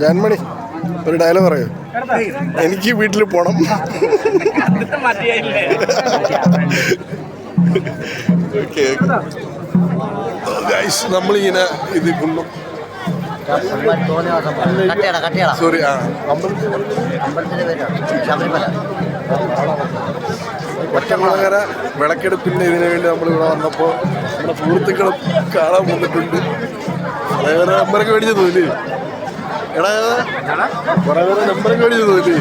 ജാൻമണി ഒരു ഡയലോഗ് പറയൂ. എനിക്ക് വീട്ടിൽ പോണം. ഓക്കെ. നമ്മളിങ്ങനെ ഇത് കട്ടയട സോറി ആ. ഒറ്റമുളകര വിളക്കെടുപ്പിന്റെ ഇതിനു വേണ്ടി നമ്മൾ ഇവിടെ വന്നപ്പോൾ നമ്മുടെ സുഹൃത്തുക്കളും കാണാൻ വന്നിട്ടുണ്ട്. അതേപോലെ പേരെ നമ്പറൊക്കെ മേടിച്ചു തോന്നി എടാ. കുറേ പേരെ നമ്പറൊക്കെ മേടിച്ചു തോന്നി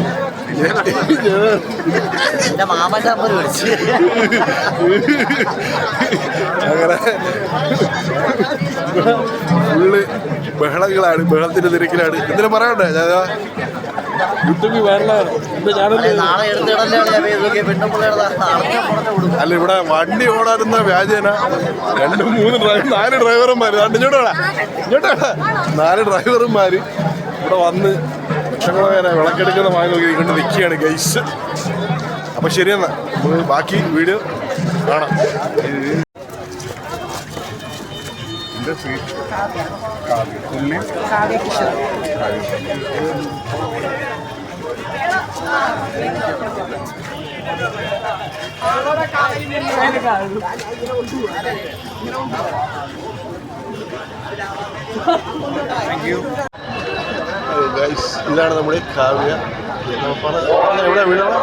എന്റെ മാമന്റെ നമ്പർ വിളിച്ച് അങ്ങനെ ഫുള്ള് ബഹളങ്ങളാണ് ബഹളത്തിന്റെ തിരക്കിലാണ്. എന്തിനാ പറയണ്ടേ ഞാൻ യൂട്യൂബിൽ വരലാണ് അല്ല ഇവിടെ വണ്ടി ഓടാറുന്ന വ്യാജേന. രണ്ട് മൂന്ന് ഡ്രൈവർ നാല് ഡ്രൈവർമാര് രണ്ട് ഇങ്ങോട്ടാ ഇങ്ങോട്ടാ? നാല് ഡ്രൈവർമാർ ഇവിടെ വന്ന് ലക്ഷങ്ങളെ വിളക്കെടുക്കുന്ന വാങ്ങി നോക്കി കൊണ്ട് നിൽക്കുകയാണ് ഗൈസ് അപ്പം ശരിയെന്നാ നമ്മൾ ബാക്കി വീഡിയോ കാണാം. ഗൈസ് ഇതാണ് നമ്മുടെ കാവ്യ. എവിടെ വീടാണ്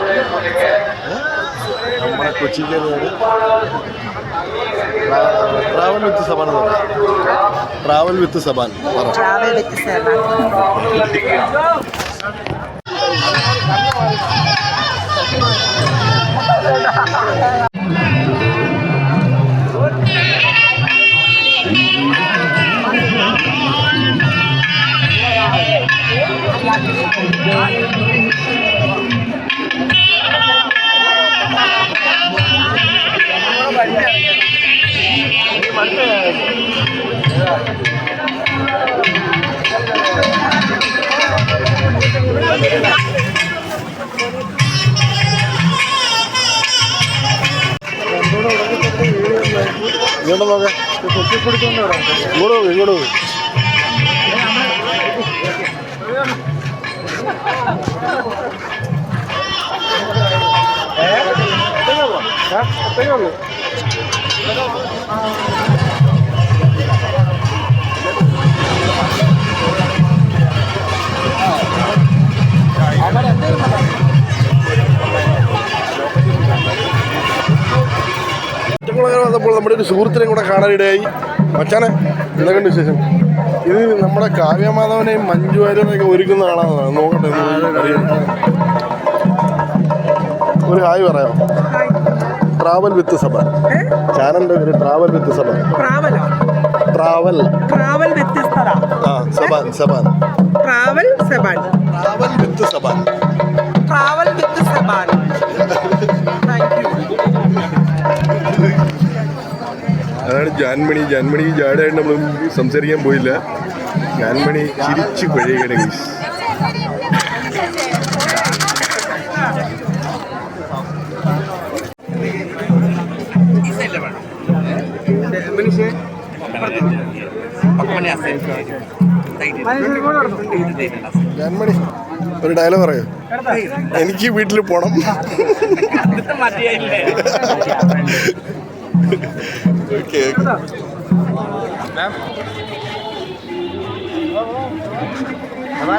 നമ്മുടെ കൊച്ചിക്ക് travel with Saban travel with Saban. Travel with seven ഇങ്ങോട്ട് നോക്കാം ഇങ്ങോട്ട് നോക്ക് ഇങ്ങോട്ട് നോക്ക് വന്നപ്പോൾ നമ്മുടെ ഒരു സുഹൃത്തിനെ കൂടെ കാണാനിടയായി മച്ചാനെ എന്തൊക്കെയുണ്ട് വിശേഷം ഇത് നമ്മുടെ കാവ്യമാധവനെയും മഞ്ജു വാര്യനെയൊക്കെ ഒരുക്കുന്ന ആളാണ് നോക്കട്ടെ. ഒരു ഹായ് പറയാം. ട്രാവൽ വിത്ത് സഭ. ചാനലിന്റെ പേര് ട്രാവൽ വിത്ത് സഭ. ട്രാവൽ. ട്രാവൽ വ്യത്യസ്തത. ആ Saban Saban travel Seban travel with Saban travel with Seban Janmani Janmani ജാടായിട്ട് നമ്മൾ സംസാരിക്കാൻ പോയില്ല. ജാൻമണി ചിരിച്ചു പഴയകട ജാൻമണി ഒരു ഡയലോഗ് പറയോ. എനിക്ക് വീട്ടിൽ പോണം. ഓക്കെ അതെ